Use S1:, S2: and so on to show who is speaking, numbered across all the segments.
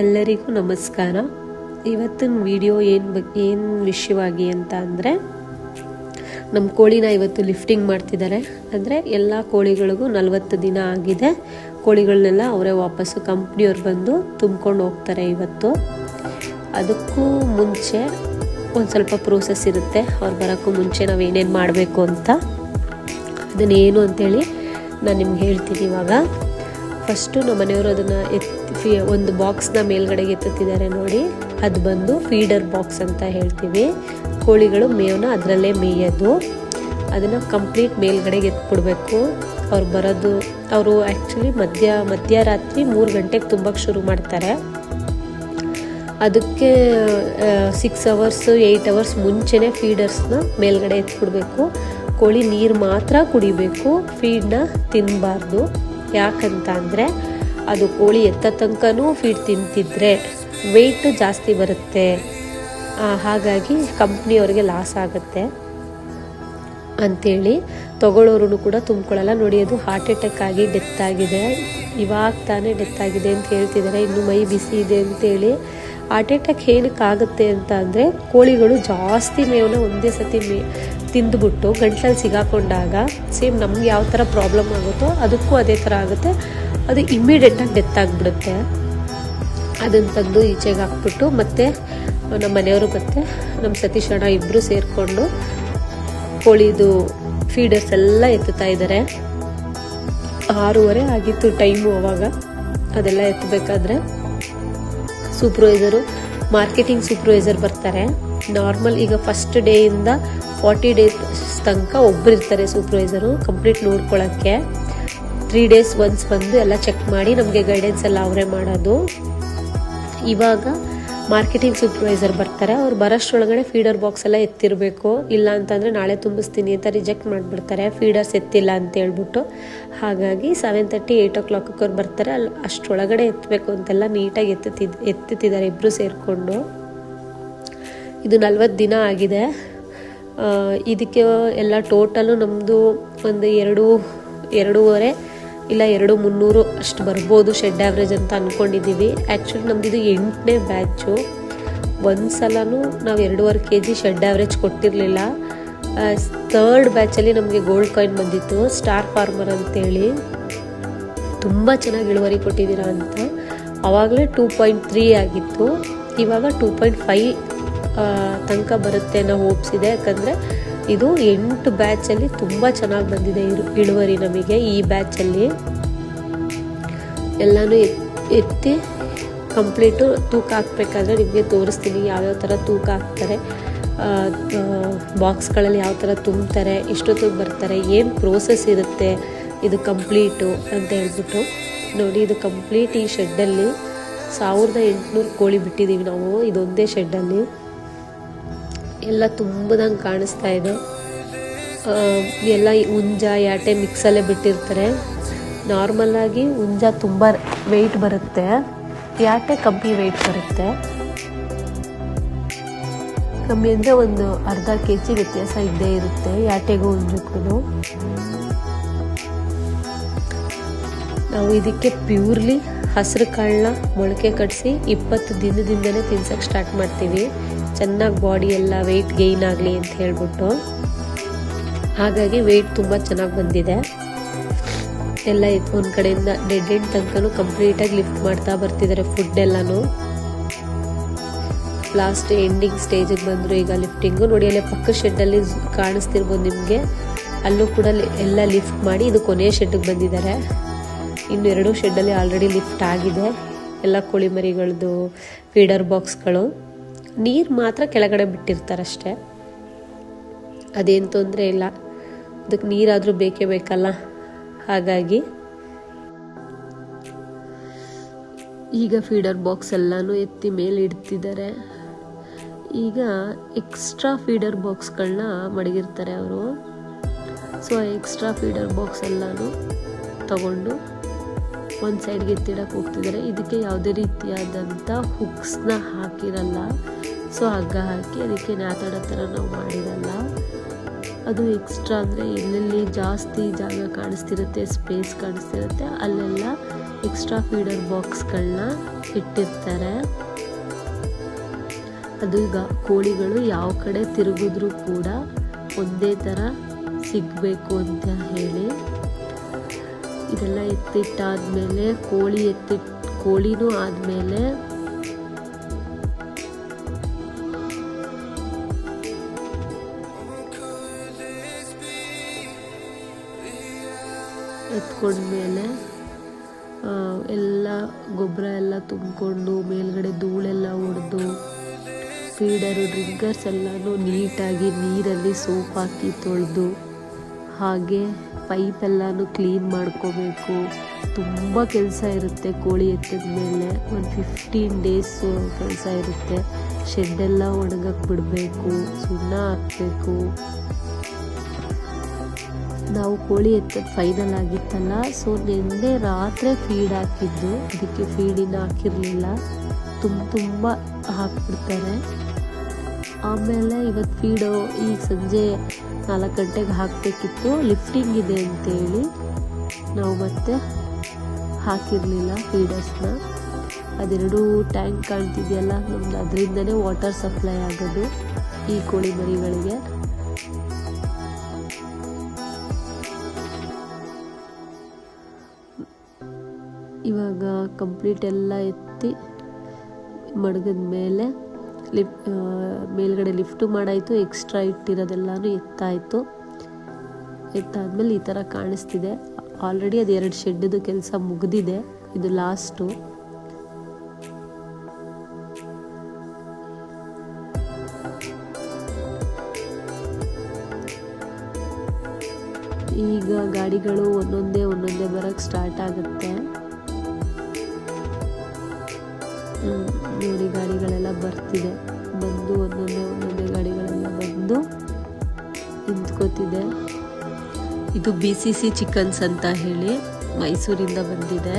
S1: ಎಲ್ಲರಿಗೂ ನಮಸ್ಕಾರ. ಇವತ್ತಿನ ವಿಡಿಯೋ ಏನು ಏನು ವಿಷಯವಾಗಿ ಅಂತ ಅಂದರೆ ನಮ್ಮ ಕೋಳಿನ ಇವತ್ತು ಲಿಫ್ಟಿಂಗ್ ಮಾಡ್ತಿದ್ದಾರೆ ಅಂದರೆ ಎಲ್ಲ ಕೋಳಿಗಳಿಗೂ ನಲವತ್ತು ದಿನ ಆಗಿದೆ. ಕೋಳಿಗಳನ್ನೆಲ್ಲ ಅವರೇ ವಾಪಸ್ಸು ಕಂಪ್ನಿಯವ್ರು ಬಂದು ತುಂಬ್ಕೊಂಡು ಹೋಗ್ತಾರೆ ಇವತ್ತು. ಅದಕ್ಕೂ ಮುಂಚೆ ಒಂದು ಸ್ವಲ್ಪ ಪ್ರೋಸೆಸ್ ಇರುತ್ತೆ. ಅವ್ರು ಬರೋಕ್ಕೂ ಮುಂಚೆ ನಾವು ಏನೇನು ಮಾಡಬೇಕು ಅಂತ. ಅದನ್ನೇನು ಅಂತೇಳಿ ನಾನು ನಿಮ್ಗೆ ಹೇಳ್ತೀನಿ ಇವಾಗ. ಫಸ್ಟು ನಮ್ಮ ಮನೆಯವರು ಅದನ್ನು ಎತ್ತಿ ಒಂದು ಬಾಕ್ಸ್ನ ಮೇಲ್ಗಡೆಗೆ ಎತ್ತುತ್ತಿದ್ದಾರೆ ನೋಡಿ. ಅದು ಬಂದು ಫೀಡರ್ ಬಾಕ್ಸ್ ಅಂತ ಹೇಳ್ತೀವಿ. ಕೋಳಿಗಳು ಮೇವನ್ನ ಅದರಲ್ಲೇ ಮೇಯೋದು. ಅದನ್ನು ಕಂಪ್ಲೀಟ್ ಮೇಲ್ಗಡೆಗೆ ಎತ್ಬಿಡ್ಬೇಕು. ಅವ್ರು ಬರೋದು, ಅವರು ಆ್ಯಕ್ಚುಲಿ ಮಧ್ಯ, ಮಧ್ಯರಾತ್ರಿ ಮೂರು ಗಂಟೆಗೆ ತುಂಬಕ್ಕೆ ಶುರು ಮಾಡ್ತಾರೆ. ಅದಕ್ಕೆ ಸಿಕ್ಸ್ ಅವರ್ಸು ಏಯ್ಟ್ ಅವರ್ಸ್ ಮುಂಚೆನೇ ಫೀಡರ್ಸ್ನ ಮೇಲ್ಗಡೆ ಎತ್ಬಿಡ್ಬೇಕು. ಕೋಳಿ ನೀರು ಮಾತ್ರ ಕುಡಿಬೇಕು. ಫೀಡ್ನ ತಿನ್ನಬಾರ್ದು ಯಾಕಂತ ಅಂದರೆ ಅದು ಕೋಳಿ ಎತ್ತ ತನಕನೂ ಫೀಡ್ ತಿಂತಿದ್ರೆ ವೆಯ್ಟ್ ಜಾಸ್ತಿ ಬರುತ್ತೆ. ಹಾಗಾಗಿ ಕಂಪ್ನಿಯವ್ರಿಗೆ ಲಾಸ್ ಆಗುತ್ತೆ. ಅಂಥೇಳಿ ತಗೊಳ್ಳೋರು ಕೂಡ ತುಂಬ್ಕೊಳ್ಳಲ್ಲ. ನೋಡಿ, ಅದು ಹಾರ್ಟ್ ಅಟ್ಯಾಕ್ ಆಗಿ ಡೆತ್ ಆಗಿದೆ. ಇವಾಗ ತಾನೇ ಡೆತ್ ಆಗಿದೆ ಅಂತ ಹೇಳ್ತಿದ್ದಾರೆ. ಇನ್ನು ಮೈ ಬಿಸಿ ಇದೆ ಅಂತೇಳಿ. ಹಾರ್ಟ್ ಅಟ್ಯಾಕ್ ಏನಕ್ಕಾಗುತ್ತೆ ಅಂತ ಅಂದರೆ ಕೋಳಿಗಳು ಜಾಸ್ತಿ ಮೇವನ್ನ ಒಂದೇ ಸತಿ ಮೇ ತಿಂದುಬಿಟ್ಟು ಗಂಟ್ಲಲ್ಲಿ ಸಿಗಾಕೊಂಡಾಗ ಸೇಮ್ ನಮ್ಗೆ ಯಾವ ಥರ ಪ್ರಾಬ್ಲಮ್ ಆಗುತ್ತೋ ಅದಕ್ಕೂ ಅದೇ ಥರ ಆಗುತ್ತೆ. ಅದು ಇಮ್ಮಿಡಿಯೇಟಾಗಿ ಡೆತ್ ಆಗಿಬಿಡುತ್ತೆ. ಅದನ್ನು ತೆಗೆದು ಈಚೆಗೆ ಹಾಕ್ಬಿಟ್ಟು ಮತ್ತೆ ನಮ್ಮ ಮನೆಯವರು ಮತ್ತೆ ನಮ್ಮ ಸತೀಶ್ ಅಣ್ಣ ಇಬ್ಬರು ಸೇರಿಕೊಂಡು ಕೋಳಿದು ಫೀಡರ್ಸ್ ಎಲ್ಲ ಎತ್ತುತ್ತಾ ಇದ್ದಾರೆ ಆರೂವರೆ ಆಗಿತ್ತು ಟೈಮು ಅವಾಗ. ಅದೆಲ್ಲ ಎತ್ತಬೇಕಾದ್ರೆ ಸೂಪರ್ವೈಸರು ಮಾರ್ಕೆಟಿಂಗ್ ಸೂಪರ್ವೈಸರ್ ಬರ್ತಾರೆ. ನಾರ್ಮಲ್ ಈಗ ಫಸ್ಟ್ ಡೇಯಿಂದ ಫಾರ್ಟಿ ಡೇಸ್ ತನಕ ಒಬ್ಬರು ಇರ್ತಾರೆ ಸೂಪರ್ವೈಸರು ಕಂಪ್ಲೀಟ್ ನೋಡ್ಕೊಳ್ಳೋಕ್ಕೆ ತ್ರೀ ಡೇಸ್ ಒನ್ಸ್ ಬಂದು ಎಲ್ಲ ಚೆಕ್ ಮಾಡಿ ನಮಗೆ ಗೈಡೆನ್ಸ್ ಎಲ್ಲ ಅವರೇ ಮಾಡೋದು. ಇವಾಗ ಮಾರ್ಕೆಟಿಂಗ್ ಸೂಪರ್ವೈಸರ್ ಬರ್ತಾರೆ, ಅವ್ರು ಬರೋಷ್ಟ್ರೊಳಗಡೆ ಫೀಡರ್ ಬಾಕ್ಸ್ ಎಲ್ಲ ಎತ್ತಿರಬೇಕು. ಇಲ್ಲ ಅಂತಂದರೆ ನಾಳೆ ತುಂಬಿಸ್ತೀನಿ ಅಂತ ರಿಜೆಕ್ಟ್ ಮಾಡಿಬಿಡ್ತಾರೆ ಫೀಡರ್ಸ್ ಎತ್ತಿಲ್ಲ ಅಂತ ಹೇಳ್ಬಿಟ್ಟು. ಹಾಗಾಗಿ ಸೆವೆನ್ ತರ್ಟಿ ಏಯ್ಟ್ ಓ ಕ್ಲಾಕಕ್ಕೆ ಅವ್ರು ಬರ್ತಾರೆ ಅಲ್ಲಿ ಅಷ್ಟರೊಳಗಡೆ ಎತ್ತಬೇಕು ಅಂತೆಲ್ಲ ನೀಟಾಗಿ ಎತ್ತುತ್ತಿದ್ದು ಎತ್ತುತ್ತಿದ್ದಾರೆ ಇಬ್ಬರು ಸೇರಿಕೊಂಡು. ಇದು ನಲ್ವತ್ತು ದಿನ ಆಗಿದೆ. ಇದಕ್ಕೆ ಎಲ್ಲ ಟೋಟಲು ನಮ್ಮದು ಒಂದು ಎರಡು, ಎರಡೂವರೆ ಇಲ್ಲ ಎರಡು ಮುನ್ನೂರು ಅಷ್ಟು ಬರ್ಬೋದು ಶೆಡ್ ಆ್ಯಾವ್ರೇಜ್ ಅಂತ ಅಂದ್ಕೊಂಡಿದ್ದೀವಿ ಆ್ಯಕ್ಚುಲಿ ನಮ್ದು ಇದು ಎಂಟನೇ ಬ್ಯಾಚು ಒಂದು ಸಲನೂ ನಾವು ಎರಡೂವರೆ ಕೆ ಜಿ ಶೆಡ್ ಆ್ಯಾವ್ರೇಜ್ ಕೊಟ್ಟಿರಲಿಲ್ಲ ಥರ್ಡ್ ಬ್ಯಾಚಲ್ಲಿ ನಮಗೆ ಗೋಲ್ಡ್ ಕಾಯಿನ್ ಬಂದಿತ್ತು ಸ್ಟಾರ್ ಫಾರ್ಮರ್ ಅಂತೇಳಿ. ತುಂಬ ಚೆನ್ನಾಗಿ ಇಳುವರಿ ಕೊಟ್ಟಿದ್ದೀರಾ ಅಂತ. ಆವಾಗಲೇ ಟೂ ಪಾಯಿಂಟ್ ತ್ರೀ ಆಗಿತ್ತು. ಇವಾಗ ಟೂ ಪಾಯಿಂಟ್ ಫೈ ತನಕ ಬರುತ್ತೆ ಅನ್ನೋ ಹೋಪ್ಸ್ ಇದೆ. ಯಾಕಂದರೆ ಇದು ಎಂಟು ಬ್ಯಾಚಲ್ಲಿ ತುಂಬ ಚೆನ್ನಾಗಿ ಬಂದಿದೆ ಇಳುವರಿ ನಮಗೆ ಈ ಬ್ಯಾಚಲ್ಲಿ ಎಲ್ಲನೂ ಎತ್ತಿ ಕಂಪ್ಲೀಟು ತೂಕ ಹಾಕ್ಬೇಕಾದ್ರೆ ನಿಮಗೆ ತೋರಿಸ್ತೀನಿ ಯಾವ್ಯಾವ ಥರ ತೂಕ ಹಾಕ್ತಾರೆ. ಬಾಕ್ಸ್ಗಳಲ್ಲಿ ಯಾವ ಥರ ತುಂಬ್ತಾರೆ ಎಷ್ಟೊತ್ತಿಗೆ ಬರ್ತಾರೆ, ಏನು ಪ್ರೋಸೆಸ್ ಇರುತ್ತೆ, ಇದು ಕಂಪ್ಲೀಟು ಅಂತ ಹೇಳ್ಬಿಟ್ಟು ನೋಡಿ, ಇದು ಕಂಪ್ಲೀಟ್ ಈ ಶೆಡ್ಡಲ್ಲಿ ಸಾವಿರದ ಎಂಟುನೂರು ಕೋಳಿ ಬಿಟ್ಟಿದ್ದೀವಿ ನಾವು, ಇದೊಂದೇ ಶೆಡ್ಡಲ್ಲಿ ಎಲ್ಲ ತುಂಬದಂಗೆ ಕಾಣಿಸ್ತಾ ಇದೆ. ಎಲ್ಲ ಹುಂಜ ಯಾಟೆ ಮಿಕ್ಸಲ್ಲೇ ಬಿಟ್ಟಿರ್ತಾರೆ. ನಾರ್ಮಲ್ಲಾಗಿ ಹುಂಜ ತುಂಬ ವೆಯ್ಟ್ ಬರುತ್ತೆ. ಯಾಟೆ ಕಮ್ಮಿ ವೆಯ್ಟ್ ಬರುತ್ತೆ. ಕಮ್ಮಿ ಅಂದರೆ ಒಂದು ಅರ್ಧ ಕೆ ಜಿ ವ್ಯತ್ಯಾಸ ಇದ್ದೇ ಇರುತ್ತೆ ಯಾಟೆಗೂ ಹುಂಜಕ್ಕೂ ನಾವು ಇದಕ್ಕೆ ಪ್ಯೂರ್ಲಿ ಹಸಿರು ಕಾಳನ್ನ ಮೊಳಕೆ ಕಟ್ಟಿಸಿ ಇಪ್ಪತ್ತು ದಿನದಿಂದಲೇ ತಿನ್ಸಕ್ಕೆ ಸ್ಟಾರ್ಟ್ ಮಾಡ್ತೀವಿ. ಚೆನ್ನಾಗಿ ಬಾಡಿ ಎಲ್ಲ ವೆಯ್ಟ್ ಗೈನ್ ಆಗಲಿ ಅಂತ ಹೇಳ್ಬಿಟ್ಟು. ಹಾಗಾಗಿ ವೆಯ್ಟ್ ತುಂಬ ಚೆನ್ನಾಗಿ ಬಂದಿದೆ. ಎಲ್ಲ ಒಂದು ಕಡೆಯಿಂದ ಡೆಡ್ ಎಂಡ್ ತನಕನೂ ಕಂಪ್ಲೀಟಾಗಿ ಲಿಫ್ಟ್ ಮಾಡ್ತಾ ಬರ್ತಿದ್ದಾರೆ ಫುಡ್ ಎಲ್ಲನೂ. ಲಾಸ್ಟ್ ಎಂಡಿಂಗ್ ಸ್ಟೇಜಿಗೆ ಬಂದರು ಈಗ ಲಿಫ್ಟಿಂಗು ನೋಡಿ, ಅಲ್ಲೇ ಪಕ್ಕ ಶೆಡ್ಡಲ್ಲಿ ಕಾಣಿಸ್ತಿರ್ಬೋದು ನಿಮಗೆ. ಅಲ್ಲೂ ಕೂಡ ಎಲ್ಲ ಲಿಫ್ಟ್ ಮಾಡಿ ಇದು ಕೊನೆಯ ಶೆಡ್ಗೆ ಬಂದಿದ್ದಾರೆ. ಇನ್ನು ಎರಡು ಶೆಡ್ಡಲ್ಲಿ ಆಲ್ರೆಡಿ ಲಿಫ್ಟ್ ಆಗಿದೆ. ಎಲ್ಲ ಕೋಳಿ ಮರಿಗಳದ್ದು ಫೀಡರ್ ಬಾಕ್ಸ್ಗಳು ನೀರು ಮಾತ್ರ ಕೆಳಗಡೆ ಬಿಟ್ಟಿರ್ತಾರಷ್ಟೇ. ಅದೇನು ತೊಂದರೆ ಇಲ್ಲ. ಅದಕ್ಕೆ ನೀರಾದರೂ ಬೇಕೇ ಬೇಕಲ್ಲ. ಹಾಗಾಗಿ ಈಗ ಫೀಡರ್ ಬಾಕ್ಸ್ ಎಲ್ಲನೂ ಎತ್ತಿ ಮೇಲೆ ಇಡ್ತಿದ್ದಾರೆ ಈಗ ಎಕ್ಸ್ಟ್ರಾ ಫೀಡರ್ ಬಾಕ್ಸ್ಗಳನ್ನ ಮಡಗಿರ್ತಾರೆ ಅವರು. ಸೊ ಎಕ್ಸ್ಟ್ರಾ ಫೀಡರ್ ಬಾಕ್ಸ್ ಎಲ್ಲನೂ ತಗೊಂಡು ಒಂದು ಸೈಡ್ಗೆ ಎತ್ತಿಡಕ್ಕೆ ಹೋಗ್ತಿದ್ದಾರೆ ಇದಕ್ಕೆ ಯಾವುದೇ ರೀತಿಯಾದಂಥ ಹುಕ್ಸ್ನ ಹಾಕಿರಲ್ಲ. ಸೊ ಹಗ್ಗ ಹಾಕಿ ಅದಕ್ಕೆ ನ್ಯಾತಾಡೋ ಥರ ನಾವು ಮಾಡಿರಲ್ಲ. ಅದು ಎಕ್ಸ್ಟ್ರಾ ಅಂದರೆ ಎಲ್ಲೆಲ್ಲಿ ಜಾಸ್ತಿ ಜಾಗ ಕಾಣಿಸ್ತಿರುತ್ತೆ ಸ್ಪೇಸ್ ಕಾಣಿಸ್ತಿರುತ್ತೆ, ಅಲ್ಲೆಲ್ಲ ಎಕ್ಸ್ಟ್ರಾ ಫೀಡರ್ ಬಾಕ್ಸ್ಗಳನ್ನ ಇಟ್ಟಿರ್ತಾರೆ. ಅದು ಈಗ ಕೋಳಿಗಳು ಯಾವ ಕಡೆ ತಿರುಗಿದ್ರೂ ಕೂಡ ಒಂದೇ ಥರ ಸಿಗಬೇಕು ಅಂತ ಹೇಳಿ. ಇದೆಲ್ಲ ಎತ್ತಿಟ್ಟಾದ್ಮೇಲೆ, ಕೋಳಿ ಎತ್ತಿಟ್, ಕೋಳಿನೂ ಆದಮೇಲೆ ಎತ್ಕೊಂಡ್ಮೇಲೆ ಎಲ್ಲ ಗೊಬ್ಬರ ಎಲ್ಲ ತುಂಬಿಕೊಂಡು, ಮೇಲ್ಗಡೆ ಧೂಳೆಲ್ಲ ಹೊಡೆದು ಫೀಡರು, ಡ್ರಿಂಕರ್ಸ್ ಎಲ್ಲನೂ ನೀಟಾಗಿ ನೀರಲ್ಲಿ ಸೋಪ್ ಹಾಕಿ ತೊಳೆದು ಹಾಗೆ ಪೈಪ್ ಎಲ್ಲನೂ ಕ್ಲೀನ್ ಮಾಡ್ಕೋಬೇಕು. ತುಂಬ ಕೆಲಸ ಇರುತ್ತೆ ಕೋಳಿ ಎತ್ತಿದ ಮೇಲೆ. ಒಂದು ಫಿಫ್ಟೀನ್ ಡೇಸ್ ಕೆಲಸ ಇರುತ್ತೆ. ಶೆಡ್ಡೆಲ್ಲ ಒಣಗಕ್ಕೆ ಬಿಡಬೇಕು, ಸುಣ್ಣ ಹಾಕಬೇಕು. ನಾವು ಕೋಳಿ ಎತ್ತದ ಫೈನಲ್ ಆಗಿತ್ತಲ್ಲ ಸೊ ನಿನ್ನೆ ರಾತ್ರಿ ಫೀಡ್ ಹಾಕಿದ್ದು. ಅದಕ್ಕೆ ಫೀಡಿನ ಹಾಕಿರಲಿಲ್ಲ. ತುಂಬ ತುಂಬ ಹಾಕ್ಬಿಡ್ತಾರೆ. ಆಮೇಲೆ ಇವತ್ತು ಫೀಡು ಈಗ ಸಂಜೆ ನಾಲ್ಕು ಗಂಟೆಗೆ ಹಾಕಬೇಕಿತ್ತು. ಲಿಫ್ಟಿಂಗ್ ಇದೆ ಅಂತೇಳಿ ನಾವು ಮತ್ತೆ ಹಾಕಿರಲಿಲ್ಲ ಫೀಡರ್ಸ್ನ. ಅದೆರಡು ಟ್ಯಾಂಕ್ ಕಾಣ್ತಿದೆಯಲ್ಲ, ನಮ್ದು ಅದರಿಂದನೇ ವಾಟರ್ ಸಪ್ಲೈ ಆಗೋದು ಈ ಕೋಳಿ ಮರಿಗಳಿಗೆ. ಇವಾಗ ಕಂಪ್ಲೀಟ್ ಎಲ್ಲ ಎತ್ತಿ ಮಡಗದ ಮೇಲೆ ಲಿಫ್ ಮೇಲ್ಗಡೆ ಲಿಫ್ಟು ಮಾಡಾಯಿತು ಎಕ್ಸ್ಟ್ರಾ ಇಟ್ಟಿರೋದೆಲ್ಲನೂ ಎತ್ತಾಯಿತು. ಎತ್ತಾದ್ಮೇಲೆ ಈ ಥರ ಕಾಣಿಸ್ತಿದೆ. ಆಲ್ರೆಡಿ ಅದು ಎರಡು ಶೆಡ್ದು ಕೆಲಸ ಮುಗಿದಿದೆ. ಇದು ಲಾಸ್ಟು ಈಗ ಗಾಡಿಗಳು ಒಂದೊಂದೇ ಒಂದೊಂದೇ ಬರೋಕ್ಕೆ ಸ್ಟಾರ್ಟ್ ಆಗುತ್ತೆ. ನೋಡಿ ಗಾಡಿಗಳೆಲ್ಲ ಬರ್ತಿದೆ. ಬಂದು ಒಂದೊಂದೇ ಒಂದೊಂದೇ ಗಾಡಿಗಳೆಲ್ಲ ಬಂದು ನಿಂತ್ಕೋತಿದೆ. ಇದು ಬಿ ಸಿ ಸಿ ಚಿಕನ್ಸ್ ಅಂತ ಹೇಳಿ ಮೈಸೂರಿಂದ ಬಂದಿದೆ.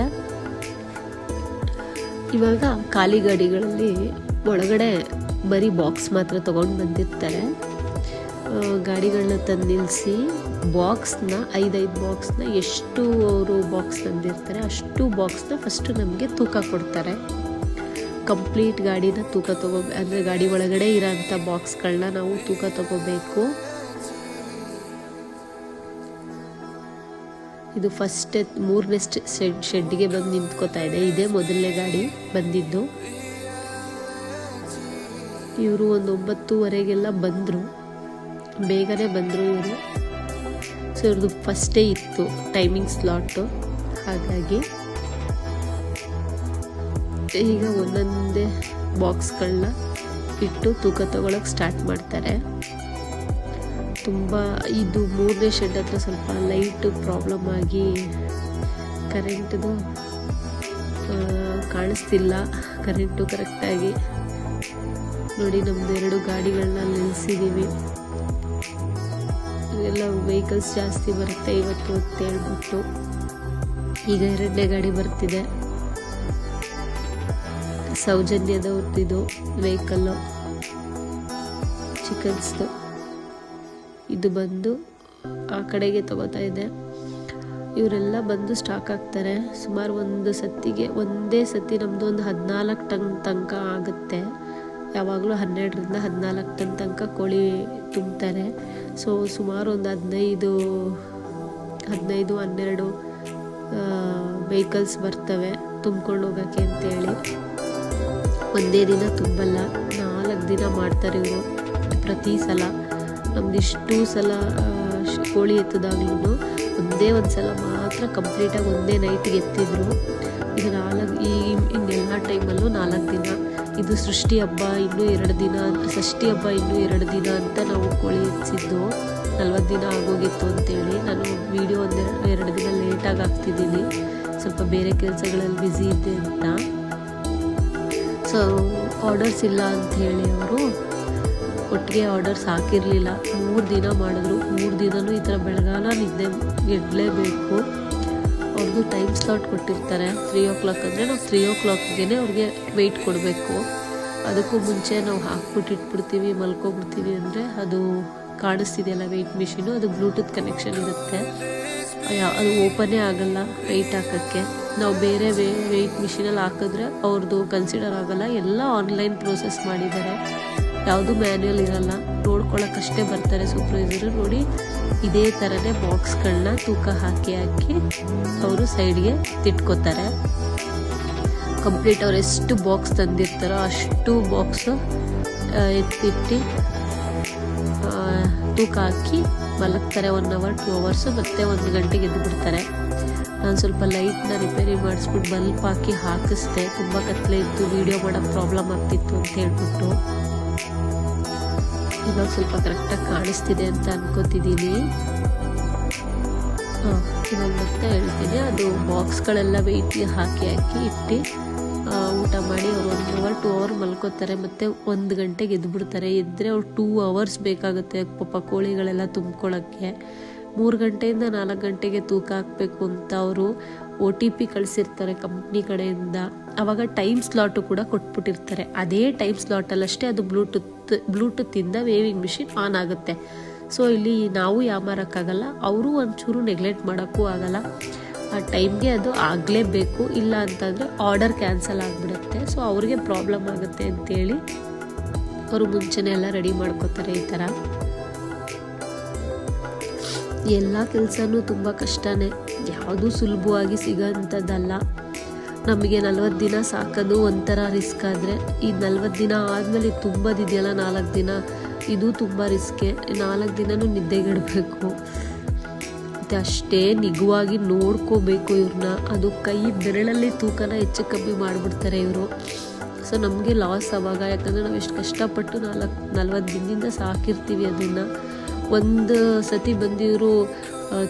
S1: ಇವಾಗ ಖಾಲಿ ಗಾಡಿಗಳಲ್ಲಿ ಒಳಗಡೆ ಬರೀ ಬಾಕ್ಸ್ ಮಾತ್ರ ತೊಗೊಂಡು ಬಂದಿರ್ತಾರೆ. ಗಾಡಿಗಳನ್ನ ತಂದು ನಿಲ್ಲಿಸಿ ಬಾಕ್ಸ್ನ ಐದೈದು ಬಾಕ್ಸ್ನ ಎಷ್ಟು ಅವರು ಬಾಕ್ಸ್ ತಂದಿರ್ತಾರೆ ಅಷ್ಟು ಬಾಕ್ಸ್ನ ಫಸ್ಟು ನಮಗೆ ತೂಕ ಕೊಡ್ತಾರೆ. ಕಂಪ್ಲೀಟ್ ಗಾಡಿನ ತೂಕ ತಗೋ ಅಂದರೆ ಗಾಡಿ ಒಳಗಡೆ ಇರೋಂಥ ಬಾಕ್ಸ್ಗಳನ್ನ ನಾವು ತೂಕ ತಗೋಬೇಕು. ಇದು ಫಸ್ಟ್ ಮೂರನೇ ಶೆಡ್ ಶೆಡ್ಗೆ ಬಂದು ನಿಂತ್ಕೋತಾ ಇದೆ. ಇದೇ ಮೊದಲನೇ ಗಾಡಿ ಬಂದಿದ್ದು. ಇವರು ಒಂದು ಒಂಬತ್ತುವರೆಗೆಲ್ಲ ಬಂದರು. ಬೇಗನೆ ಬಂದರು ಇವರು. ಸೊ ಇವ್ರದ್ದು ಫಸ್ಟೇ ಇತ್ತು ಟೈಮಿಂಗ್ ಸ್ಲಾಟು ಹಾಗಾಗಿ ಈಗ ಒಂದೊಂದೇ ಬಾಕ್ಸ್ಗಳನ್ನ ಇಟ್ಟು ತೂಕ ತಗೊಳಕ್ಕೆ ಸ್ಟಾರ್ಟ್ ಮಾಡ್ತಾರೆ. ತುಂಬ ಇದು ಮೂರನೇ ಶೆಡ್ ಹತ್ರ ಸ್ವಲ್ಪ ಲೈಟ್ ಪ್ರಾಬ್ಲಮ್ ಆಗಿ ಕರೆಂಟ್ದು ಕಾಣಿಸ್ತಿಲ್ಲ. ಕರೆಂಟು ಕರೆಕ್ಟಾಗಿ ನೋಡಿ ನಮ್ದು ಎರಡು ಗಾಡಿಗಳನ್ನ ನಿಲ್ಲಿಸಿದ್ದೀವಿ ಎಲ್ಲ ವೆಹಿಕಲ್ಸ್ ಜಾಸ್ತಿ ಬರುತ್ತೆ ಇವತ್ತು ಅಂತ ಹೇಳ್ಬಿಟ್ಟು. ಈಗ ಎರಡನೇ ಗಾಡಿ ಬರ್ತಿದೆ. ಸೌಜನ್ಯದವ್ರದ್ದು ವೆಹಿಕಲ್ಲು. ಚಿಕನ್ಸ್ದು. ಇದು ಬಂದು ಆ ಕಡೆಗೆ ತಗೋತಾ ಇದೆ. ಇವರೆಲ್ಲ ಬಂದು ಸ್ಟಾಕ್ ಆಗ್ತಾರೆ ಸುಮಾರು ಒಂದು ಸತ್ತಿಗೆ, ಒಂದೇ ಸತಿ ನಮ್ಮದು ಒಂದು ಹದಿನಾಲ್ಕು ಟನ್ ತನಕ ಆಗುತ್ತೆ. ಯಾವಾಗಲೂ ಹನ್ನೆರಡರಿಂದ ಹದಿನಾಲ್ಕು ಟನ್ ತನಕ ಕೋಳಿ ತುಂಬ್ತಾರೆ. ಸೊ ಸುಮಾರು ಒಂದು ಹದಿನೈದು ಹದಿನೈದು, ಹನ್ನೆರಡು ವೆಹಿಕಲ್ಸ್ ಬರ್ತವೆ. ತುಂಬ್ಕೊಂಡು ಹೋಗೋಕ್ಕೆ ಅಂತೇಳಿ. ಒಂದೇ ದಿನ ತುಂಬಲ್ಲ, ನಾಲ್ಕು ದಿನ ಮಾಡ್ತಾರೆ ಇವರು ಪ್ರತಿ ಸಲ. ನಮ್ದು ಇಷ್ಟು ಸಲ ಕೋಳಿ ಎತ್ತದಾಗ್ಲೂ ಒಂದೇ ಒಂದು ಸಲ ಮಾತ್ರ ಕಂಪ್ಲೀಟಾಗಿ ಒಂದೇ ನೈಟಿಗೆ ಎತ್ತಿದ್ರು. ಇದು ನಾಲ್ಕು, ಈ ಇನ್ನೆಲ್ಲ ಟೈಮಲ್ಲೂ ನಾಲ್ಕು ದಿನ. ಇದು ಸೃಷ್ಟಿ ಹಬ್ಬ ಇನ್ನೂ ಎರಡು ದಿನ ಷಷ್ಠಿ ಹಬ್ಬ ಇನ್ನೂ ಎರಡು ದಿನ ಅಂತ ನಾವು ಕೋಳಿ ಹೆಚ್ಚಿದ್ದು ನಲ್ವತ್ತು ದಿನ ಆಗೋಗಿತ್ತು ಅಂತೇಳಿ. ನಾನು ವಿಡಿಯೋ ಒಂದೆರಡು ಎರಡು ದಿನ ಲೇಟಾಗಿ ಆಗ್ತಿದ್ದೀನಿ ಸ್ವಲ್ಪ ಬೇರೆ ಕೆಲಸಗಳಲ್ಲಿ ಬ್ಯುಸಿ ಇದ್ದೆ ಅಂತ. ಸೊ ಆರ್ಡರ್ಸ್ ಇಲ್ಲ ಅಂತ ಹೇಳಿ ಅವರು ಒಟ್ಟಿಗೆ ಆರ್ಡರ್ಸ್ ಹಾಕಿರಲಿಲ್ಲ. ಮೂರು ದಿನ ಮಾಡಿದ್ರು. ಮೂರು ದಿನವೂ ಈ ಥರ ಬೆಳಗಾನ ನಿದ್ದೆ ಗೆಡಲೇಬೇಕು ಅವ್ರದ್ದು ಟೈಮ್ ಸ್ಲಾಟ್ ಕೊಟ್ಟಿರ್ತಾರೆ. ತ್ರೀ ಓ ಕ್ಲಾಕ್ ಅಂದರೆ ನಾವು ತ್ರೀ ಓ ಕ್ಲಾಕ್ಗೆ ಅವ್ರಿಗೆ ವೆಯ್ಟ್ ಕೊಡಬೇಕು. ಅದಕ್ಕೂ ಮುಂಚೆ ನಾವು ಹಾಕ್ಬಿಟ್ಟು ಇಟ್ಬಿಡ್ತೀವಿ, ಮಲ್ಕೊಬಿಡ್ತೀವಿ ಅಂದರೆ ಅದು ಕಾಣಿಸ್ತಿದೆಯಲ್ಲ ವೆಯ್ಟ್ ಮಿಷಿನು ಅದು ಬ್ಲೂಟೂತ್ ಕನೆಕ್ಷನ್ ಇರುತ್ತೆ. ಅದು ಓಪನೇ ಆಗಲ್ಲ ವೆಯ್ಟ್ ಹಾಕೋಕ್ಕೆ. ನಾವು ಬೇರೆ ವೇ ವೆಯ್ಟ್ ಮಿಷಿನಲ್ಲಿ ಹಾಕಿದ್ರೆ ಅವ್ರದ್ದು ಕನ್ಸಿಡರ್ ಆಗಲ್ಲ. ಎಲ್ಲ ಆನ್ಲೈನ್ ಪ್ರೋಸೆಸ್ ಮಾಡಿದ್ದಾರೆ ಯಾವುದು ಮ್ಯಾನ್ಯಲ್ ಇರಲ್ಲ. ನೋಡ್ಕೊಳಕ್ಕಷ್ಟೇ ಬರ್ತಾರೆ ಸೂಪರ್ವೈಸರು ನೋಡಿ. ಇದೇ ಥರನೇ ಬಾಕ್ಸ್ಗಳನ್ನ ತೂಕ ಹಾಕಿ ಹಾಕಿ ಅವರು ಸೈಡ್ಗೆ ತಿಟ್ಕೋತಾರೆ. ಕಂಪ್ಲೀಟ್ ಅವ್ರು ಎಷ್ಟು ಬಾಕ್ಸ್ ತಂದಿರ್ತಾರೋ ಅಷ್ಟು ಬಾಕ್ಸು ಎತ್ತಿಟ್ಟು ತೂಕ ಹಾಕಿ ಮಲಗ್ತಾರೆ ಒನ್ ಅವರ್ ಟೂ ಅವರ್ಸು ಮತ್ತೆ ಒಂದು ಗಂಟೆಗೆ ಎದ್ದು ಬಿಡ್ತಾರೆ ನಾನು ಸ್ವಲ್ಪ ಲೈಟ್ನ ರಿಪೇರಿ ಮಾಡಿಸ್ಬಿಟ್ಟು ಬಲ್ಪ್ ಹಾಕಿ ಹಾಕಿಸ್ದೆ. ತುಂಬ ಕತ್ಲೆ ಇತ್ತು ವೀಡಿಯೋ ಮಾಡೋಕ್ಕೆ ಪ್ರಾಬ್ಲಮ್ ಆಗ್ತಿತ್ತು ಅಂತ ಹೇಳ್ಬಿಟ್ಟು. ಇವಾಗ ಸ್ವಲ್ಪ ಕರೆಕ್ಟಾಗಿ ಕಾಣಿಸ್ತಿದೆ ಅಂತ ಅನ್ಕೋತಿದ್ದೀನಿ. ಹಾಂ, ಇವಾಗ ಮತ್ತೆ ಹೇಳ್ತೀನಿ. ಅದು ಬಾಕ್ಸ್ಗಳೆಲ್ಲ ವೆಯ್ಟ್ಗೆ ಹಾಕಿ ಹಾಕಿ ಇಟ್ಟು ಊಟ ಮಾಡಿ ಅವ್ರು ಒನ್ ಅವರ್ ಟೂ ಅವರ್ ಮಲ್ಕೋತಾರೆ. ಮತ್ತು ಒಂದು ಗಂಟೆಗೆ ಎದ್ದು ಬಿಡ್ತಾರೆ ಎದ್ದರೆ ಅವ್ರು ಟೂ ಅವರ್ಸ್ ಬೇಕಾಗುತ್ತೆ ಪಾಪ ಕೋಳಿಗಳೆಲ್ಲ ತುಂಬ್ಕೊಳ್ಳೋಕ್ಕೆ ಮೂರು ಗಂಟೆಯಿಂದ ನಾಲ್ಕು ಗಂಟೆಗೆ ತೂಕ ಹಾಕಬೇಕು ಅಂತ ಅವರು ಒ ಟಿ ಪಿ ಕಳಿಸಿರ್ತಾರೆ ಕಂಪ್ನಿ ಕಡೆಯಿಂದ. ಆವಾಗ ಟೈಮ್ ಸ್ಲಾಟು ಕೂಡ ಕೊಟ್ಬಿಟ್ಟಿರ್ತಾರೆ. ಅದೇ ಟೈಮ್ ಸ್ಲಾಟಲ್ಲಷ್ಟೇ ಅದು ಬ್ಲೂಟೂತ್ ಬ್ಲೂಟೂತಿಂದ ವೇವಿಂಗ್ ಮಿಷಿನ್ ಆನ್ ಆಗುತ್ತೆ. ಸೊ ಇಲ್ಲಿ ನಾವು ಯಾಮಾರಕ್ಕಾಗಲ್ಲ, ಅವರು ಒಂಚೂರು ನೆಗ್ಲೆಕ್ಟ್ ಮಾಡೋಕ್ಕೂ ಆಗಲ್ಲ. ಆ ಟೈಮ್ಗೆ ಅದು ಆಗಲೇಬೇಕು. ಇಲ್ಲ ಅಂತಂದರೆ ಆರ್ಡರ್ ಕ್ಯಾನ್ಸಲ್ ಆಗಿಬಿಡುತ್ತೆ. ಸೊ ಅವ್ರಿಗೆ ಪ್ರಾಬ್ಲಮ್ ಆಗುತ್ತೆ ಅಂತೇಳಿ ಅವರು ಮುಂಚೆನೇ ಎಲ್ಲ ರೆಡಿ ಮಾಡ್ಕೋತಾರೆ ಈ ಥರ ಎಲ್ಲ ಕೆಲಸನೂ ತುಂಬ ಕಷ್ಟನೇ. ಯಾವುದೂ ಸುಲಭವಾಗಿ ಸಿಗೋಂಥದ್ದಲ್ಲ ನಮಗೆ ನಲ್ವತ್ತು ದಿನ ಸಾಕೋದು ಒಂಥರ ರಿಸ್ಕ್ ಆದರೆ, ಈ ನಲ್ವತ್ತು ದಿನ ಆದಮೇಲೆ ತುಂಬದಿದೆಯಲ್ಲ ನಾಲ್ಕು ದಿನ? ಇದು ತುಂಬ ರಿಸ್ಕೆ ನಾಲ್ಕು ದಿನನೂ ನಿದ್ದೆಗೆಡಬೇಕು. ಮತ್ತು ಅಷ್ಟೇ ನಿಗುವಾಗಿ ನೋಡ್ಕೋಬೇಕು ಇವ್ರನ್ನ ಅದು ಕೈ ಬೆರಳಲ್ಲಿ ತೂಕನ ಹೆಚ್ಚು ಕಮ್ಮಿ ಮಾಡಿಬಿಡ್ತಾರೆ ಇವರು. ಸೊ ನಮಗೆ ಲಾಸ್ ಆವಾಗ ಯಾಕಂದರೆ ನಾವು ಎಷ್ಟು ಕಷ್ಟಪಟ್ಟು ನಾಲ್ಕು ನಲ್ವತ್ತು ದಿನದಿಂದ ಸಾಕಿರ್ತೀವಿ ಅದನ್ನು ಒಂದು ಸತಿ ಬಂದಿವರು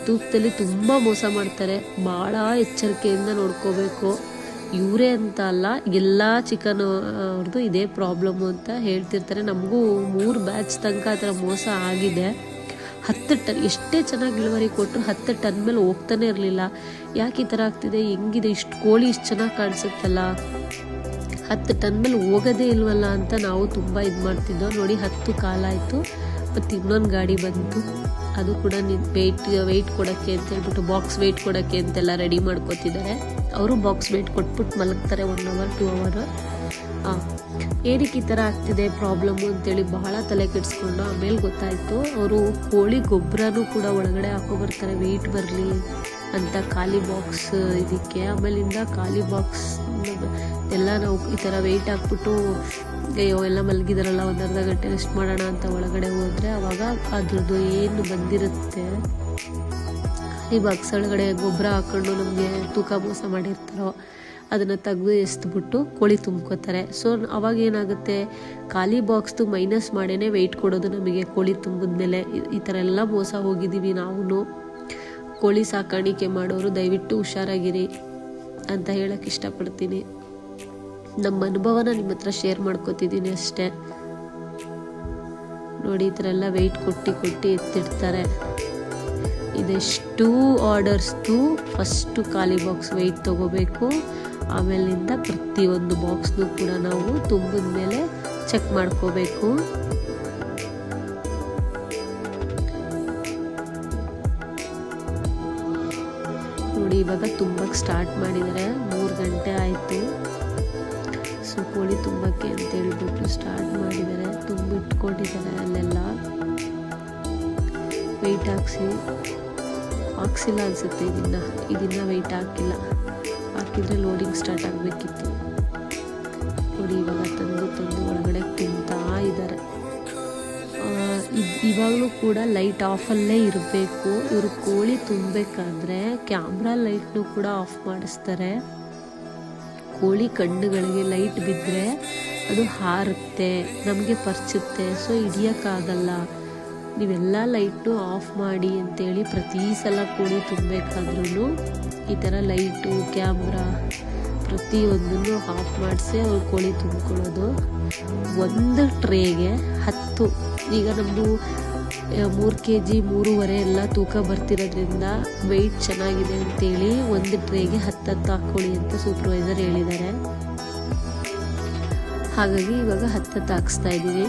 S1: ತೂಕದಲ್ಲಿ ತುಂಬ ಮೋಸ ಮಾಡ್ತಾರೆ. ಭಾಳ ಎಚ್ಚರಿಕೆಯಿಂದ ನೋಡ್ಕೋಬೇಕು. ಇವರೇ ಅಂತ ಅಲ್ಲ, ಎಲ್ಲ ಚಿಕನ್ ಅವ್ರದ್ದು ಇದೇ ಪ್ರಾಬ್ಲಮ್ಮು ಅಂತ ಹೇಳ್ತಿರ್ತಾರೆ. ನಮಗೂ ಮೂರು ಬ್ಯಾಚ್ ತನಕ ಆ ಥರ ಮೋಸ ಆಗಿದೆ. ಹತ್ತು ಟನ್, ಎಷ್ಟೇ ಚೆನ್ನಾಗಿ ಇಳುವರಿ ಕೊಟ್ಟರು ಹತ್ತು ಟನ್ ಮೇಲೆ ಹೋಗ್ತಾನೆ ಇರಲಿಲ್ಲ. ಯಾಕೆ ಈ ಥರ ಆಗ್ತಿದೆ? ಹೆಂಗಿದೆ? ಇಷ್ಟು ಕೋಳಿ ಇಷ್ಟು ಚೆನ್ನಾಗಿ ಕಾಣಿಸುತ್ತಲ್ಲ. ಹತ್ತು ಟನ್ ಮೇಲೆ ಹೋಗೋದೇ ಇಲ್ವಲ್ಲ ಅಂತ ನಾವು ತುಂಬ ಇದು ಮಾಡ್ತಿದ್ದೋ. ನೋಡಿ, ಹತ್ತು ಕಾಲಾಯಿತು. ಮತ್ತು ಇನ್ನೊಂದು ಗಾಡಿ ಬಂತು. ಅದು ಕೂಡ ನಿನ್ ವೆಯ್ಟ್ ವೆಯ್ಟ್ ಕೊಡೋಕ್ಕೆ ಅಂತ ಹೇಳ್ಬಿಟ್ಟು ಬಾಕ್ಸ್ ವೆಯ್ಟ್ ಕೊಡೋಕ್ಕೆ ಅಂತೆಲ್ಲ ರೆಡಿ ಮಾಡ್ಕೋತಿದ್ದಾರೆ. ಅವರು ಬಾಕ್ಸ್ ವೆಯ್ಟ್ ಕೊಟ್ಬಿಟ್ಟು ಮಲಗ್ತಾರೆ ಒನ್ ಅವರ್ ಟೂ ಅವರ್ ಏನಕ್ಕೆ ಈ ಥರ ಆಗ್ತಿದೆ ಪ್ರಾಬ್ಲಮ್ಮು ಅಂತೇಳಿ ಬಹಳ ತಲೆ ಕೆಡಿಸ್ಕೊಂಡು ಆಮೇಲೆ ಗೊತ್ತಾಯಿತು. ಅವರು ಕೋಳಿ ಗೊಬ್ಬರನೂ ಕೂಡ ಒಳಗಡೆ ಹಾಕೊಬರ್ತಾರೆ ವೆಯ್ಟ್ ಬರಲಿ. ಅಂತ ಖಾಲಿ ಬಾಕ್ಸ್ ಇದಕ್ಕೆ, ಆಮೇಲಿಂದ ಖಾಲಿ ಬಾಕ್ಸ್ ಎಲ್ಲ ನಾವು ಈ ಥರ ವೆಯ್ಟ್ ಹಾಕ್ಬಿಟ್ಟು ಅಯ್ಯೋ, ಎಲ್ಲ ಮಲಗಿದಾರಲ್ಲ, ಒಂದು ಅರ್ಧ ಗಂಟೆ ರೆಸ್ಟ್ ಮಾಡೋಣ ಅಂತ ಒಳಗಡೆ ಹೋದರೆ ಆವಾಗ ಅದ್ರದ್ದು ಏನು ಬಂದಿರುತ್ತೆ. ಖಾಲಿ ಬಾಕ್ಸ್ ಒಳಗಡೆ ಗೊಬ್ಬರ ಹಾಕೊಂಡು ನಮಗೆ ತೂಕ ಮೋಸ ಮಾಡಿರ್ತಾರೋ, ಅದನ್ನು ತೆಗೆದು ಎಸ್ದುಬಿಟ್ಟು ಕೋಳಿ ತುಂಬ್ಕೋತಾರೆ. ಸೊ ಅವಾಗ ಏನಾಗುತ್ತೆ, ಖಾಲಿ ಬಾಕ್ಸ್ದು ಮೈನಸ್ ಮಾಡೇ ವೆಯ್ಟ್ ಕೊಡೋದು ನಮಗೆ ಕೋಳಿ ತುಂಬಿದ್ಮೇಲೆ. ಈ ಥರ ಎಲ್ಲ ಮೋಸ ಹೋಗಿದ್ದೀವಿ ನಾವು ಕೋಳಿ ಸಾಕಾಣಿಕೆ ಮಾಡೋರು ದಯವಿಟ್ಟು ಹುಷಾರಾಗಿರಿ ಅಂತ ಹೇಳಕ್ಕೆ ಇಷ್ಟಪಡ್ತೀನಿ. ನಮ್ಮ ಅನುಭವನ ನಿಮ್ಮ ಹತ್ರ ಶೇರ್ ಮಾಡ್ಕೋತಿದ್ದೀನಿ ಅಷ್ಟೇ. ನೋಡಿ, ಈ ಥರ ಎಲ್ಲ ವೆಯ್ಟ್ ಕೊಟ್ಟು ಕೊಟ್ಟು ಎತ್ತಿಡ್ತಾರೆ. ಇದೆಷ್ಟು ಆರ್ಡರ್ಸ್ದು ಫಸ್ಟು ಖಾಲಿ ಬಾಕ್ಸ್ ವೆಯ್ಟ್ ತೊಗೋಬೇಕು. ಆಮೇಲಿಂದ ಪ್ರತಿಯೊಂದು ಬಾಕ್ಸ್ನು ಕೂಡ ನಾವು ತುಂಬಿದ ಮೇಲೆ ಚೆಕ್ ಮಾಡ್ಕೋಬೇಕು. ಸ್ಟಾರ್ಟ್ ಮಾಡಿದರೆ ಮೂರು ಗಂಟೆ ಆಯಿತು. ಸೊ ಕೋಳಿ ತುಂಬಕ್ಕೆ ಅಂತ ಹೇಳ್ಬಿಟ್ಟು ಸ್ಟಾರ್ಟ್ ಮಾಡಿದ್ದಾರೆ. ತುಂಬಿಟ್ಕೊಂಡಿದ್ದಾರೆ ಅಲ್ಲೆಲ್ಲ. ವೆಯ್ಟ್ ಹಾಕ್ಸಿ. ಹಾಕ್ಸಿಲ್ಲ ಅನಿಸುತ್ತೆ ಇದನ್ನು. ಇದನ್ನು ವೆಯ್ಟ್ ಹಾಕಿಲ್ಲ. ಹಾಕಿದರೆ ಲೋಡಿಂಗ್ ಸ್ಟಾರ್ಟ್ ಆಗಬೇಕಿತ್ತು. ಇವಾಗಲೂ ಕೂಡ ಲೈಟ್ ಆಫಲ್ಲೇ ಇರಬೇಕು. ಇವರು ಕೋಳಿ ತುಂಬಬೇಕಾದ್ರೆ ಕ್ಯಾಮ್ರಾ ಲೈಟ್ನು ಕೂಡ ಆಫ್ ಮಾಡಿಸ್ತಾರೆ. ಕೋಳಿ ಕಣ್ಣುಗಳಿಗೆ ಲೈಟ್ ಬಿದ್ದರೆ ಅದು ಹಾರುತ್ತೆ, ನಮಗೆ ಪರ್ಚುತ್ತೆ. ಸೊ ಹಿಡಿಯೋಕ್ಕಾಗಲ್ಲ. ನೀವೆಲ್ಲ ಲೈಟು ಆಫ್ ಮಾಡಿ ಅಂತೇಳಿ ಪ್ರತಿ ಸಲ ಕೋಳಿ ತುಂಬಬೇಕಾದ್ರೂ ಈ ಥರ ಲೈಟು, ಕ್ಯಾಮ್ರಾ ಪ್ರತಿಯೊಂದನ್ನು ಆಫ್ ಮಾಡಿಸಿ ಅವ್ರು ಕೋಳಿ ತುಂಬ್ಕೊಳ್ಳೋದು. ಒಂದು ಟ್ರೇಗೆ ಹತ್ತು. ಈಗ ನಮ್ಮದು ಮೂರು ಕೆ ಜಿ ಮೂರುವರೆ ಎಲ್ಲ ತೂಕ ಬರ್ತಿರೋದ್ರಿಂದ ವೆಯ್ಟ್ ಚೆನ್ನಾಗಿದೆ ಅಂತೇಳಿ ಒಂದು ಟ್ರೇಗೆ ಹತ್ತು ಹತ್ತು ಹಾಕ್ಕೊಳ್ಳಿ ಅಂತ ಸೂಪರ್ವೈಸರ್ ಹೇಳಿದ್ದಾರೆ. ಹಾಗಾಗಿ ಇವಾಗ ಹತ್ತು ಹತ್ತು ಹಾಕಿಸ್ತಾ ಇದ್ದೀವಿ.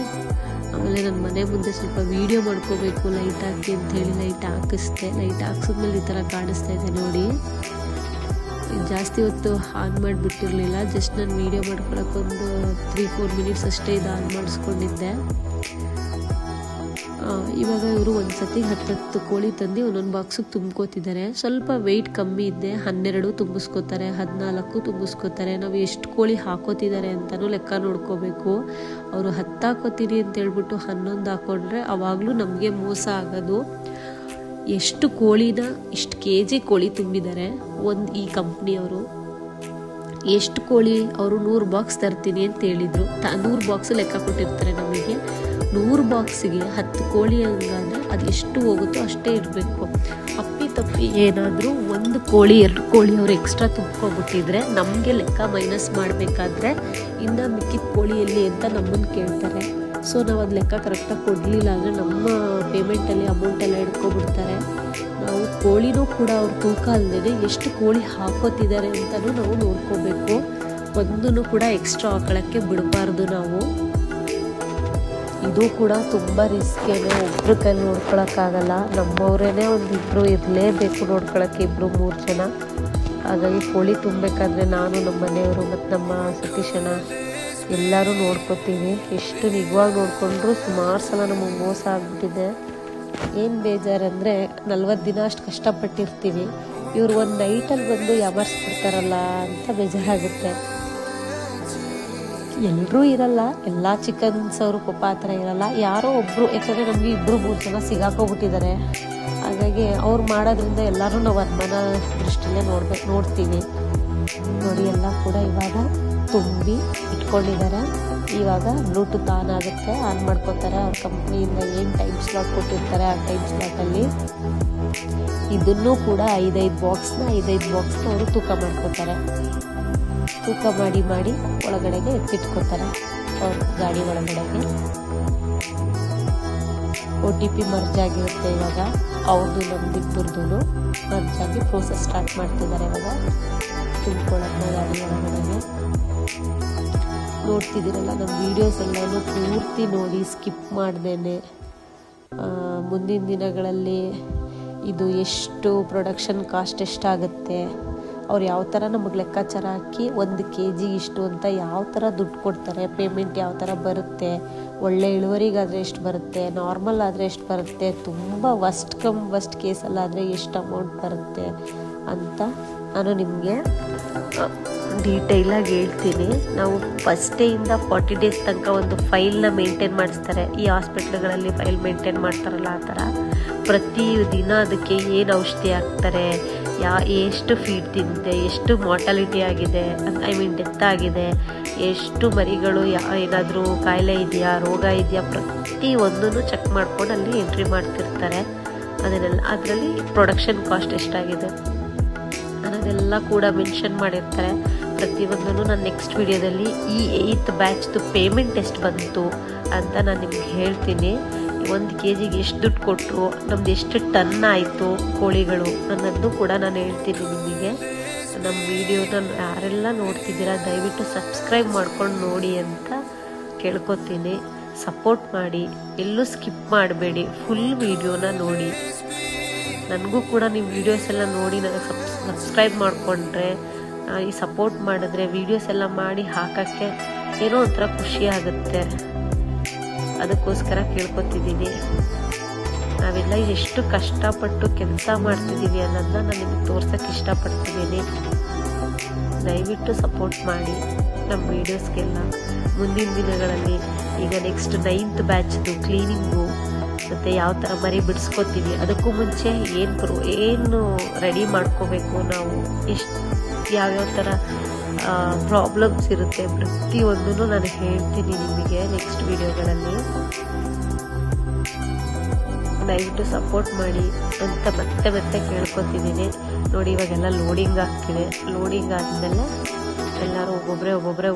S1: ಆಮೇಲೆ ನನ್ನ ಮನೆ ಮುಂದೆ ಸ್ವಲ್ಪ ವೀಡಿಯೋ ಮಾಡ್ಕೋಬೇಕು ಲೈಟ್ ಹಾಕಿ ಅಂತ ಹೇಳಿ ಲೈಟ್ ಹಾಕಿಸ್ದೆ ಲೈಟ್ ಹಾಕ್ಸಿದ್ಮೇಲೆ ಈ ಥರ ಕಾಣಿಸ್ತಾ ಇದೆ ನೋಡಿ. ಜಾಸ್ತಿ ಹೊತ್ತು ಆನ್ ಮಾಡಿಬಿಟ್ಟಿರಲಿಲ್ಲ. ಜಸ್ಟ್ ನಾನು ವೀಡಿಯೋ ಮಾಡ್ಕೊಳಕ್ಕೆ ಒಂದು ತ್ರೀ ಫೋರ್ ಮಿನಿಟ್ಸ್ ಅಷ್ಟೇ ಇದು ಆನ್ ಮಾಡಿಸ್ಕೊಂಡಿದ್ದೆ. ಇವಾಗ ಇವರು ಒಂದು ಸತಿ ಹತ್ತತ್ತು ಕೋಳಿ ತಂದು ಒಂದೊಂದು ಬಾಕ್ಸಿಗೆ ತುಂಬ್ಕೋತಿದ್ದಾರೆ. ಸ್ವಲ್ಪ ವೆಯ್ಟ್ ಕಮ್ಮಿ ಇದ್ದೆ ಹನ್ನೆರಡು ತುಂಬಿಸ್ಕೋತಾರೆ, ಹದಿನಾಲ್ಕು ತುಂಬಿಸ್ಕೋತಾರೆ. ನಾವು ಎಷ್ಟು ಕೋಳಿ ಹಾಕೋತಿದ್ದಾರೆ ಅಂತಲೂ ಲೆಕ್ಕ ನೋಡ್ಕೋಬೇಕು. ಅವರು ಹತ್ತು ಹಾಕೋತೀನಿ ಅಂತ ಹೇಳ್ಬಿಟ್ಟು ಹನ್ನೊಂದು ಹಾಕೊಂಡ್ರೆ ಅವಾಗಲೂ ನಮಗೆ ಮೋಸ ಆಗೋದು. ಎಷ್ಟು ಕೋಳಿನ ಇಷ್ಟು ಕೆ ಜಿ ಕೋಳಿ ತುಂಬಿದ್ದಾರೆ ಒಂದು ಈ ಕಂಪ್ನಿಯವರು. ಎಷ್ಟು ಕೋಳಿ ಅವರು ನೂರು ಬಾಕ್ಸ್ ತರ್ತೀನಿ ಅಂತ ಹೇಳಿದರು. ತ, ನೂರು ಬಾಕ್ಸ್ ಲೆಕ್ಕ ಕೊಟ್ಟಿರ್ತಾರೆ ನಮಗೆ. ನೂರು ಬಾಕ್ಸಿಗೆ ಹತ್ತು ಕೋಳಿ ಹಂಗಾದ್ರೆ ಅದು ಎಷ್ಟು ಹೋಗುತ್ತೋ ಅಷ್ಟೇ ಇರಬೇಕು. ಅಪ್ಪಿ ತಪ್ಪಿ ಏನಾದರೂ ಒಂದು ಕೋಳಿ, ಎರಡು ಕೋಳಿ ಅವರು ಎಕ್ಸ್ಟ್ರಾ ತುಂಬ್ಕೊಬಿಟ್ಟಿದ್ರೆ ನಮಗೆ ಲೆಕ್ಕ ಮೈನಸ್ ಮಾಡಬೇಕಾದ್ರೆ ಇನ್ನು ಮಿಕ್ಕಿದ ಕೋಳಿಯಲ್ಲಿ ಅಂತ ನಮ್ಮನ್ನು ಕೇಳ್ತಾರೆ. ಸೊ ನಾವು ಅದು ಲೆಕ್ಕ ಕರೆಕ್ಟಾಗಿ ಕೊಡಲಿಲ್ಲ ಅಂದರೆ ನಮ್ಮ ಪೇಮೆಂಟಲ್ಲಿ ಅಮೌಂಟ್ ಎಲ್ಲ ಹಿಡ್ಕೊಬಿಡ್ತಾರೆ ನಾವು ಕೋಳಿನೂ ಕೂಡ ಅವ್ರ ತೂಕ ಅಲ್ಲದೆ ಎಷ್ಟು ಕೋಳಿ ಹಾಕೋತಿದ್ದಾರೆ ಅಂತಲೂ ನಾವು ನೋಡ್ಕೋಬೇಕು. ಒಂದೂ ಕೂಡ ಎಕ್ಸ್ಟ್ರಾ ಹಾಕೊಳ್ಳೋಕ್ಕೆ ಬಿಡಬಾರ್ದು ನಾವು. ಇದು ಕೂಡ ತುಂಬ ರಿಸ್ಕೇನೆ ಒಬ್ಬರ ಕೈ ನೋಡ್ಕೊಳಕ್ಕಾಗಲ್ಲ. ನಮ್ಮವರೇ ಒಂದು ಇಬ್ಬರು ಇರಲೇಬೇಕು ನೋಡ್ಕೊಳಕ್ಕೆ ಇಬ್ಬರು ಮೂರು ಜನ. ಹಾಗಾಗಿ ಕೋಳಿ ತುಂಬಬೇಕಾದ್ರೆ ನಾನು ನಮ್ಮ ಮನೆಯವರು ಮತ್ತು ನಮ್ಮ ಸತೀಶಣ್ಣ ಎಲ್ಲರೂ ನೋಡ್ಕೋತೀವಿ. ಎಷ್ಟು ನಿಜವಾಗಿ ನೋಡಿಕೊಂಡ್ರು ಸುಮಾರು ಸಲ ನಮಗೆ ಮೋಸ ಆಗಿಬಿಟ್ಟಿದೆ. ಏನು ಬೇಜಾರಂದರೆ ನಲ್ವತ್ತು ದಿನ ಅಷ್ಟು ಕಷ್ಟಪಟ್ಟಿರ್ತೀವಿ. ಇವರು ಒಂದು ನೈಟಲ್ಲಿ ಬಂದು ಯಾಮರ್ಸ್ಬಿಡ್ತಾರಲ್ಲ ಅಂತ ಬೇಜಾರಾಗುತ್ತೆ. ಎಲ್ಲರೂ ಇರಲ್ಲ. ಎಲ್ಲ ಚಿಕನ್ಸ್ ಅವರು ಪಾಪ ಆ ಥರ ಇರಲ್ಲ. ಯಾರೋ ಒಬ್ಬರು ಯಾಕಂದರೆ ನಮಗೆ ಇಬ್ಬರು ಮೂರು ಜನ ಸಿಗಾಕೋಗ್ಬಿಟ್ಟಿದ್ದಾರೆ ಹಾಗಾಗಿ ಅವ್ರು ಮಾಡೋದ್ರಿಂದ ಎಲ್ಲರೂ ನಾವು ಅನುಮಾನ ದೃಷ್ಟಿಯೇ ನೋಡ್ಬೇಕು, ನೋಡ್ತೀವಿ. ನೋಡಿ, ಎಲ್ಲ ಕೂಡ ಇವಾಗ ತುಂಬಿ ಇಟ್ಕೊಂಡಿದ್ದಾರೆ. ಇವಾಗ ಬ್ಲೂಟೂತ್ ಆನ್ ಆಗುತ್ತೆ. ಆನ್ ಮಾಡ್ಕೋತಾರೆ ಅವ್ರ ಕಂಪ್ನಿಯಿಂದ ಏನು ಟೈಮ್ ಸ್ಲಾಟ್ ಕೊಟ್ಟಿರ್ತಾರೆ ಆ ಟೈಮ್ ಸ್ಲಾಟಲ್ಲಿ ಇದನ್ನು ಕೂಡ ಐದೈದು ಬಾಕ್ಸ್ನ ಐದೈದು ಬಾಕ್ಸ್ನ ಅವರು ತೂಕ ಮಾಡ್ಕೋತಾರೆ ತೂಕ ಮಾಡಿ ಮಾಡಿ ಒಳಗಡೆಗೆ ಎತ್ತಿಟ್ಕೋತಾರೆ ಅವ್ರ ಗಾಡಿ ಒಳಗಡೆಗೆ. ಒ ಟಿ ಪಿ ಮರ್ಜ್ ಆಗಿರುತ್ತೆ ಇವಾಗ. ಅವ್ರದ್ದು ನಮ್ದು ಇಬ್ಬರದ್ದು ಮರ್ಜ್ ಆಗಿ ಪ್ರೋಸೆಸ್ ಸ್ಟಾರ್ಟ್ ಮಾಡ್ತಿದ್ದಾರೆ ಇವಾಗ. ಒಳಗಡೆಗೆ ನೋಡ್ತಿದ್ದೀರಲ್ಲ ನಮ್ಮ ವೀಡಿಯೋಸ್ ಎಲ್ಲನೂ ಪೂರ್ತಿ ನೋಡಿ ಸ್ಕಿಪ್ ಮಾಡ್ದೇನೆ. ಮುಂದಿನ ದಿನಗಳಲ್ಲಿ ಇದು ಎಷ್ಟು ಪ್ರೊಡಕ್ಷನ್ ಕಾಸ್ಟ್ ಎಷ್ಟಾಗುತ್ತೆ, ಅವ್ರು ಯಾವ ಥರ ನಮಗೆ ಲೆಕ್ಕಾಚಾರ ಹಾಕಿ ಒಂದು ಕೆ ಜಿ ಇಷ್ಟು ಅಂತ ಯಾವ ಥರ ದುಡ್ಡು ಕೊಡ್ತಾರೆ ಪೇಮೆಂಟ್ ಯಾವ ಥರ ಬರುತ್ತೆ ಒಳ್ಳೆ ಇಳುವರಿಗಾದರೆ ಎಷ್ಟು ಬರುತ್ತೆ ನಾರ್ಮಲ್ ಆದರೆ ಎಷ್ಟು ಬರುತ್ತೆ, ತುಂಬ ವಸ್ಟ್ ಕಮ್ ವಸ್ಟ್ ಕೇಸಲ್ಲಾದರೆ ಎಷ್ಟು ಅಮೌಂಟ್ ಬರುತ್ತೆ ಅಂತ ನಾನು ನಿಮಗೆ ಡೀಟೇಲಾಗಿ ಹೇಳ್ತೀನಿ. ನಾವು ಫಸ್ಟ್ ಡೇಯಿಂದ ಫಾರ್ಟಿ ಡೇಸ್ ತನಕ ಒಂದು ಫೈಲ್ನ ಮೇಂಟೈನ್ ಮಾಡಿಸ್ತಾರೆ. ಈ ಹಾಸ್ಪಿಟ್ಲ್ಗಳಲ್ಲಿ ಫೈಲ್ ಮೇಂಟೈನ್ ಮಾಡ್ತಾರಲ್ಲ ಆ ಥರ. ಪ್ರತಿ ದಿನ ಅದಕ್ಕೆ ಏನು ಔಷಧಿ ಹಾಕ್ತಾರೆ, ಯಾ, ಎಷ್ಟು ಫೀಡ್ ತಿಂದಿದೆ ಎಷ್ಟು ಮಾರ್ಟಾಲಿಟಿ ಆಗಿದೆ ಐ ಮೀನ್ ಡೆತ್ ಆಗಿದೆ ಎಷ್ಟು ಮರಿಗಳು ಏನಾದರೂ ಕಾಯಿಲೆ ಇದೆಯಾ, ರೋಗ ಇದೆಯಾ, ಪ್ರತಿ ಒಂದನ್ನು ಚೆಕ್ ಮಾಡ್ಕೊಂಡು ಅಲ್ಲಿ ಎಂಟ್ರಿ ಮಾಡ್ತಿರ್ತಾರೆ. ಅದನ್ನೆಲ್ಲ, ಅದರಲ್ಲಿ ಪ್ರೊಡಕ್ಷನ್ ಕಾಸ್ಟ್ ಎಷ್ಟಾಗಿದೆ? ಅನ್ನೋದೆಲ್ಲ ಕೂಡ ಮೆನ್ಷನ್ ಮಾಡಿರ್ತಾರೆ. ಪ್ರತಿಯೊಂದನ್ನು ನಾನು ನೆಕ್ಸ್ಟ್ ವಿಡಿಯೋದಲ್ಲಿ ಈ ಏಯ್ತ್ ಬ್ಯಾಚ್ದು ಪೇಮೆಂಟ್ ಎಷ್ಟು ಬಂತು ಅಂತ ನಾನು ನಿಮ್ಗೆ ಹೇಳ್ತೀನಿ. ಒಂದು ಕೆ ಜಿಗೆ ಎಷ್ಟು ದುಡ್ಡು ಕೊಟ್ಟರು ನಮ್ದು ಎಷ್ಟು ಟನ್ ಆಯಿತು ಕೋಳಿಗಳು ಅನ್ನೋದು ಕೂಡ ನಾನು ಹೇಳ್ತೀನಿ ನಿಮಗೆ. ನಮ್ಮ ವಿಡಿಯೋನ ಯಾರೆಲ್ಲ ನೋಡ್ತಿದ್ದೀರಾ, ದಯವಿಟ್ಟು ಸಬ್ಸ್ಕ್ರೈಬ್ ಮಾಡ್ಕೊಂಡು ನೋಡಿ ಅಂತ ಕೇಳ್ಕೊತೀನಿ. ಸಪೋರ್ಟ್ ಮಾಡಿ, ಎಲ್ಲೂ ಸ್ಕಿಪ್ ಮಾಡಬೇಡಿ ಫುಲ್ ವಿಡಿಯೋನ ನೋಡಿ. ನನಗೂ ಕೂಡ ನೀವು ವೀಡಿಯೋಸ್ ಎಲ್ಲ ನೋಡಿ ನನಗೆ ಸಬ್ ಸಬ್ಸ್ಕ್ರೈಬ್ ಮಾಡಿಕೊಂಡ್ರೆ ಈ ಸಪೋರ್ಟ್ ಮಾಡಿದ್ರೆ ವೀಡಿಯೋಸ್ ಎಲ್ಲ ಮಾಡಿ ಹಾಕೋಕ್ಕೆ ಏನೋ ಒಂಥರ ಖುಷಿ ಆಗುತ್ತೆ. ಅದಕ್ಕೋಸ್ಕರ ಕೇಳ್ಕೊತಿದ್ದೀನಿ. ನಾವೆಲ್ಲ ಎಷ್ಟು ಕಷ್ಟಪಟ್ಟು ಕೆಲಸ ಮಾಡ್ತಿದ್ದೀವಿ ಅನ್ನೋದನ್ನ ನಾನು ನಿಮಗೆ ತೋರ್ಸೋಕ್ಕೆ ಇಷ್ಟಪಡ್ತಿದ್ದೀನಿ ದಯವಿಟ್ಟು ಸಪೋರ್ಟ್ ಮಾಡಿ ನಮ್ಮ ವೀಡಿಯೋಸ್ಗೆಲ್ಲ ಮುಂದಿನ ದಿನಗಳಲ್ಲಿ ಈಗ ನೆಕ್ಸ್ಟ್ ನೈನ್ತ್ ಬ್ಯಾಚ್ದು ಕ್ಲೀನಿಂಗು ಮತ್ತು ಯಾವ ಥರ ಮರಿ ಬಿಡಿಸ್ಕೋತೀವಿ ಅದಕ್ಕೂ ಮುಂಚೆ ಏನು ಪ್ರೋ ಏನು ರೆಡಿ ಮಾಡ್ಕೋಬೇಕು ನಾವು, ಎಷ್ಟು ಯಾವ್ಯಾವ ಥರ ಪ್ರಾಬ್ಲಮ್ಸ್ ಇರುತ್ತೆ ಪ್ರತಿಯೊಂದೂ ನಾನು ಹೇಳ್ತೀನಿ ನಿಮಗೆ ನೆಕ್ಸ್ಟ್ ವಿಡಿಯೋಗಳಲ್ಲಿ ದಯವಿಟ್ಟು ಸಪೋರ್ಟ್ ಮಾಡಿ ಅಂತ ಮತ್ತೆ ಮತ್ತೆ ಕೇಳ್ಕೊತಿದ್ದೀನಿ. ನೋಡಿ ಇವಾಗೆಲ್ಲ ಲೋಡಿಂಗ್ ಆಗ್ತಿದೆ. ಲೋಡಿಂಗ್ ಆದಮೇಲೆ ಎಲ್ಲರೂ ಒಬ್ಬೊಬ್ಬರೇ ಒಬ್ಬೊಬ್ಬರೇ